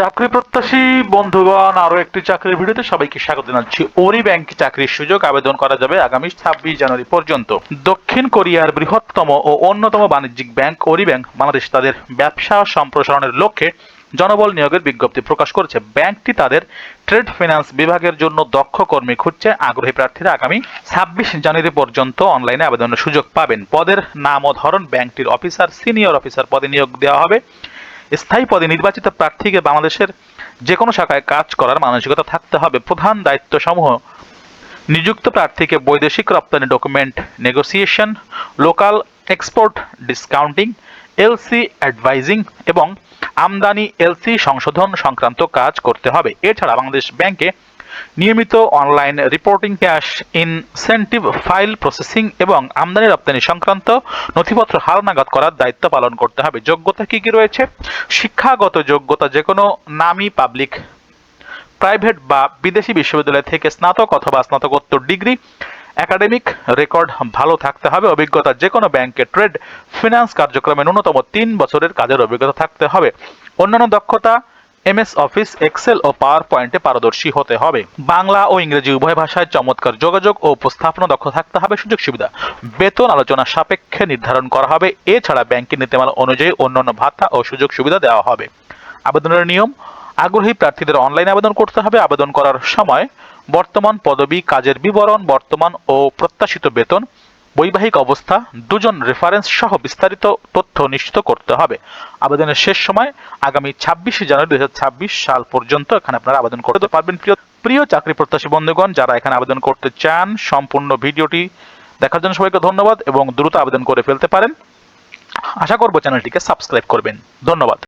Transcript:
চাকরি প্রত্যাশী বন্ধুগণ আরও একটি চাকরির ভিডিওতে সবাইকে স্বাগত জানাচ্ছি। ওরি ব্যাংক চাকরির সুযোগ আবেদন করা যাবে আগামী ছাব্বিশ জানুয়ারি পর্যন্ত। দক্ষিণ কোরিয়ার বৃহত্তম ও অন্যতম বাণিজ্যিক ব্যাংক ওরি ব্যাংক, বাংলাদেশ তাদের ব্যবসা সম্প্রসারণের লক্ষ্যে জনবল নিয়োগের বিজ্ঞপ্তি প্রকাশ করেছে। ব্যাংকটি তাদের ট্রেড ফিনান্স বিভাগের জন্য দক্ষ কর্মী খুঁজছে। আগ্রহী প্রার্থীরা আগামী ছাব্বিশ জানুয়ারি পর্যন্ত অনলাইনে আবেদনের সুযোগ পাবেন। পদের নাম ও ধরন ব্যাংকটির অফিসার, সিনিয়র অফিসার পদে নিয়োগ দেওয়া হবে। স্থায়ী পদে নির্বাচিত প্রার্থীকে বাংলাদেশের যে কোনো শাখায় কাজ করার মানসিকতা থাকতে হবে। প্রধান দায়িত্বসমূহ, নিযুক্ত প্রার্থীকে বৈদেশিক রপ্তানি document negotiation, local export discounting, LC advising এবং আমদানি এলসি সংশোধন সংক্রান্ত কাজ করতে হবে। এছাড়া বাংলাদেশ ব্যাংকে নিয়মিত online reporting cash incentive file processing এবং আমদানি রপ্তানি সংক্রান্ত নথিপত্র হালনাগাদ করার দায়িত্ব পালন করতে হবে। যোগ্যতা কি কি রয়েছে? শিক্ষাগত যোগ্যতা যে কোনো নামী পাবলিক প্রাইভেট বা বিদেশি বিশ্ববিদ্যালয় থেকে স্নাতক অথবা স্নাতকোত্তর ডিগ্রি একাডেমিক রেকর্ড ভালো থাকতে হবে। অভিজ্ঞতা যে কোনো ব্যাংকে ট্রেড ফিনান্স কার্যক্রমে ন্যূনতম তিন বছরের কাজের অভিজ্ঞতা থাকতে হবে। অন্যান্য দক্ষতা এমএস অফিস, এক্সেল ও পাওয়ার পয়েন্টে পারদর্শী হতে হবে। বাংলা ও ইংরেজি উভয় ভাষায় চমৎকার যোগাযোগ ও উপস্থাপনা দক্ষ থাকতে হবে, সুযোগ সুবিধা। বেতন আলোচনা সাপেক্ষে নির্ধারণ করা হবে, এছাড়া ব্যাংকের নীতিমালা অনুযায়ী অন্যান্য ভাতা ও সুযোগ সুবিধা দেওয়া হবে। আবেদনের নিয়ম, আগ্রহী প্রার্থীদের অনলাইনে আবেদন করতে হবে, আবেদন করার সময় বর্তমান পদবি, কাজের বিবরণ, বর্তমান ও প্রত্যাশিত বেতন বৈবাহিক অবস্থা, দুজন রেফারেন্স সহ বিস্তারিত তথ্য নিশ্চিত করতে হবে। আবেদনের শেষ সময় আগামী ছাব্বিশে জানুয়ারি দু হাজার ছাব্বিশ সাল পর্যন্ত এখানে আপনারা আবেদন করতে পারবেন। প্রিয় প্রিয় চাকরি প্রত্যাশী বন্ধুগণ, যারা এখানে আবেদন করতে চান, সম্পূর্ণ ভিডিওটি দেখার জন্য সবাইকে ধন্যবাদ এবং দ্রুত আবেদন করে ফেলতে পারেন। আশা করব চ্যানেলটিকে সাবস্ক্রাইব করবেন। ধন্যবাদ।